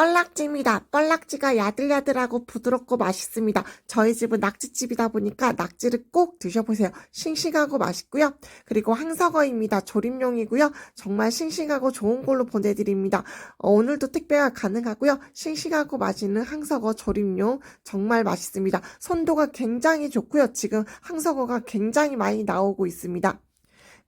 뻘락지입니다. 뻘락지가 야들야들하고 부드럽고 맛있습니다. 저희 집은 낙지집이다 보니까 낙지를 꼭 드셔보세요. 싱싱하고 맛있고요. 그리고 항석어입니다. 조림용이고요. 정말 싱싱하고 좋은 걸로 보내드립니다. 어, 오늘도 택배가 가능하고요. 싱싱하고 맛있는 항석어 조림용 정말 맛있습니다. 손도가 굉장히 좋고요. 지금 항석어가 굉장히 많이 나오고 있습니다.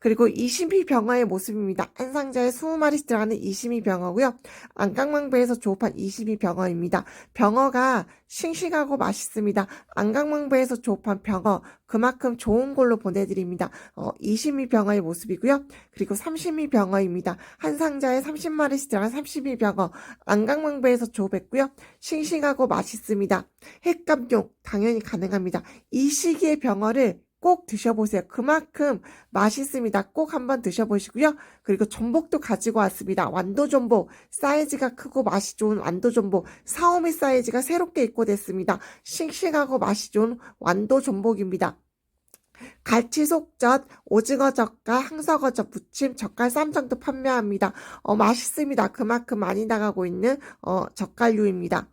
그리고 이심희 병어의 모습입니다. 한 상자에 20마리씩 들어가는 이심희 병어고요. 안강망배에서 조업한 이심희 병어입니다. 병어가 싱싱하고 맛있습니다. 안강망배에서 조업한 병어 그만큼 좋은 걸로 보내드립니다. 어, 이심희 병어의 모습이고요. 그리고 삼심희 병어입니다. 한 상자에 30마리씩 들어간 삼심희 병어 안강망배에서 조업했고요. 싱싱하고 맛있습니다. 횟감용 당연히 가능합니다. 이 시기의 병어를 꼭 드셔보세요. 그만큼 맛있습니다. 꼭 한번 드셔보시고요. 그리고 전복도 가지고 왔습니다. 완도 전복 사이즈가 크고 맛이 좋은 완도 전복 사오미 사이즈가 새롭게 입고됐습니다. 싱싱하고 맛이 좋은 완도 전복입니다. 갈치 속젓, 오징어 젓갈, 항석어 젓, 부침, 젓갈 쌈장도 판매합니다. 어, 맛있습니다. 그만큼 많이 나가고 있는 어, 젓갈류입니다.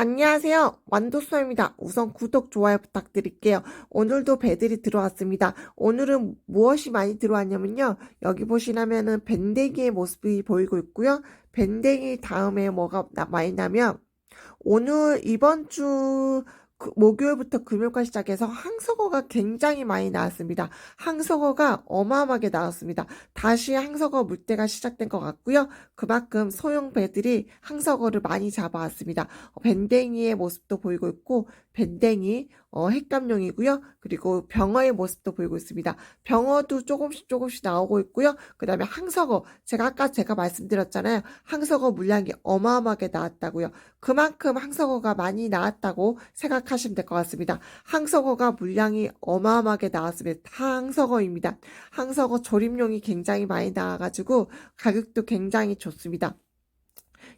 안녕하세요. 완도수입니다. 우선 구독, 좋아요 부탁드릴게요. 오늘도 배들이 들어왔습니다. 오늘은 무엇이 많이 들어왔냐면요. 여기 보시면은 밴댕이의 모습이 보이고 있고요. 밴댕이 다음에 뭐가 나- 많이 나면 오늘 이번 주 그- 목요일부터 금요일까지 시작해서 항석어가 굉장히 많이 나왔습니다. 항석어가 어마어마하게 나왔습니다. 다시 항석어 물때가 시작된 것 같고요. 그만큼 소형 배들이 항석어를 많이 잡아왔습니다. 어, 밴댕이의 모습도 보이고 있고 밴댕이 어, 횟감용이고요. 그리고 병어의 모습도 보이고 있습니다. 병어도 조금씩 조금씩 나오고 있고요. 그 다음에 항석어 제가 아까 제가 말씀드렸잖아요. 항석어 물량이 어마어마하게 나왔다고요. 그만큼 항석어가 많이 나왔다고 생각 하시면 될 것 같습니다. 항석어가 물량이 어마어마하게 나왔습니다. 다 항석어입니다. 항석어 조림용이 굉장히 많이 나와가지고 가격도 굉장히 좋습니다.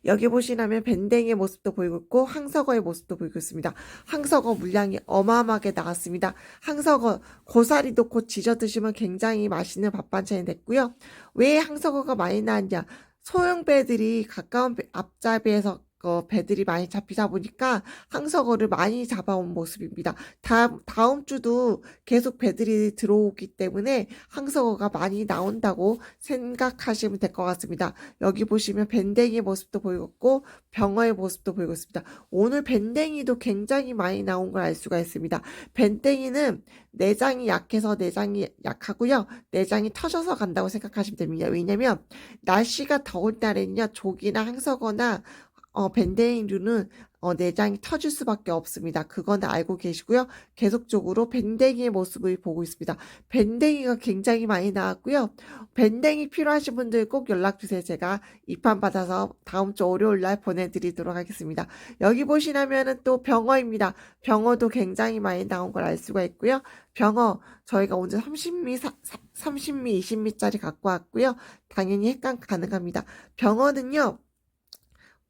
여기 보시면 밴댕이의 모습도 보이고 있고 항석어의 모습도 보이고 있습니다. 항석어 물량이 어마어마하게 나왔습니다. 항석어 고사리도 곧 지져 드시면 굉장히 맛있는 밥 반찬이 됐고요. 왜 항석어가 많이 나왔냐? 소형 배들이 가까운 배- 앞잡이에서 어, 배들이 많이 잡히다 보니까 항석어를 많이 잡아온 모습입니다. 다음, 다음 주도 계속 배들이 들어오기 때문에 항석어가 많이 나온다고 생각하시면 될 것 같습니다. 여기 보시면 밴댕이 모습도 보이고 병어의 모습도 보이고 있습니다. 오늘 밴댕이도 굉장히 많이 나온 걸 알 수가 있습니다. 밴댕이는 내장이 약해서 내장이 약하고요. 내장이 터져서 간다고 생각하시면 됩니다. 왜냐면 날씨가 더울 날에는요. 조기나 항석어나 어, 밴댕이류는 어, 내장이 터질 수밖에 없습니다. 그건 알고 계시고요. 계속적으로 밴댕이의 모습을 보고 있습니다. 밴댕이가 굉장히 많이 나왔고요. 밴댕이 필요하신 분들 꼭 연락주세요. 제가 입판 받아서 다음 주 월요일 날 보내드리도록 하겠습니다. 여기 보시면은 또 병어입니다. 병어도 굉장히 많이 나온 걸 알 수가 있고요. 병어 저희가 오늘 30미, 30미, 20미짜리 갖고 왔고요. 당연히 헷감 가능합니다. 병어는요.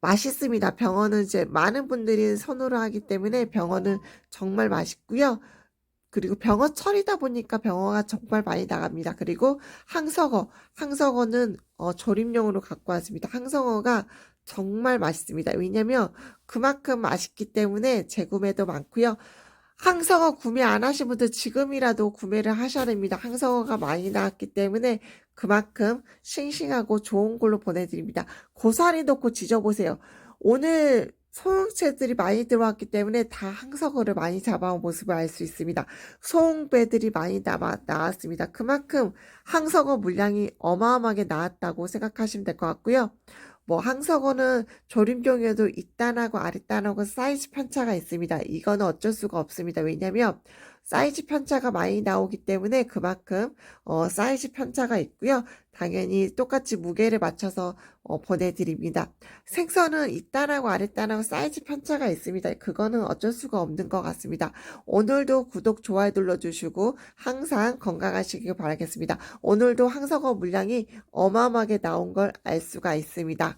맛있습니다. 병어는 이제 많은 분들이 선호를 하기 때문에 병어는 정말 맛있고요. 그리고 병어철이다 보니까 병어가 정말 많이 나갑니다. 그리고 항석어, 항석어는 어, 조림용으로 갖고 왔습니다. 항석어가 정말 맛있습니다. 왜냐면 그만큼 맛있기 때문에 재구매도 많고요. 항석어 구매 안 하신 분들 지금이라도 구매를 하셔야 됩니다. 항석어가 많이 나왔기 때문에 그만큼 싱싱하고 좋은 걸로 보내드립니다. 고사리 넣고 지져보세요. 오늘 소형체들이 많이 들어왔기 때문에 다 항석어를 많이 잡아온 모습을 알 수 있습니다. 소홍배들이 많이 남아, 나왔습니다. 그만큼 항석어 물량이 어마어마하게 나왔다고 생각하시면 될 것 같고요. 뭐 항석어는 조림종에도 이단하고 아랫단하고 사이즈 편차가 있습니다. 이거는 어쩔 수가 없습니다. 왜냐면 사이즈 편차가 많이 나오기 때문에 그만큼 어, 사이즈 편차가 있고요. 당연히 똑같이 무게를 맞춰서 어, 보내드립니다. 생선은 이단하고 아랫단하고 사이즈 편차가 있습니다. 그거는 어쩔 수가 없는 것 같습니다. 오늘도 구독, 좋아요 눌러주시고 항상 건강하시길 바라겠습니다. 오늘도 항석어 물량이 어마어마하게 나온 걸 알 수가 있습니다.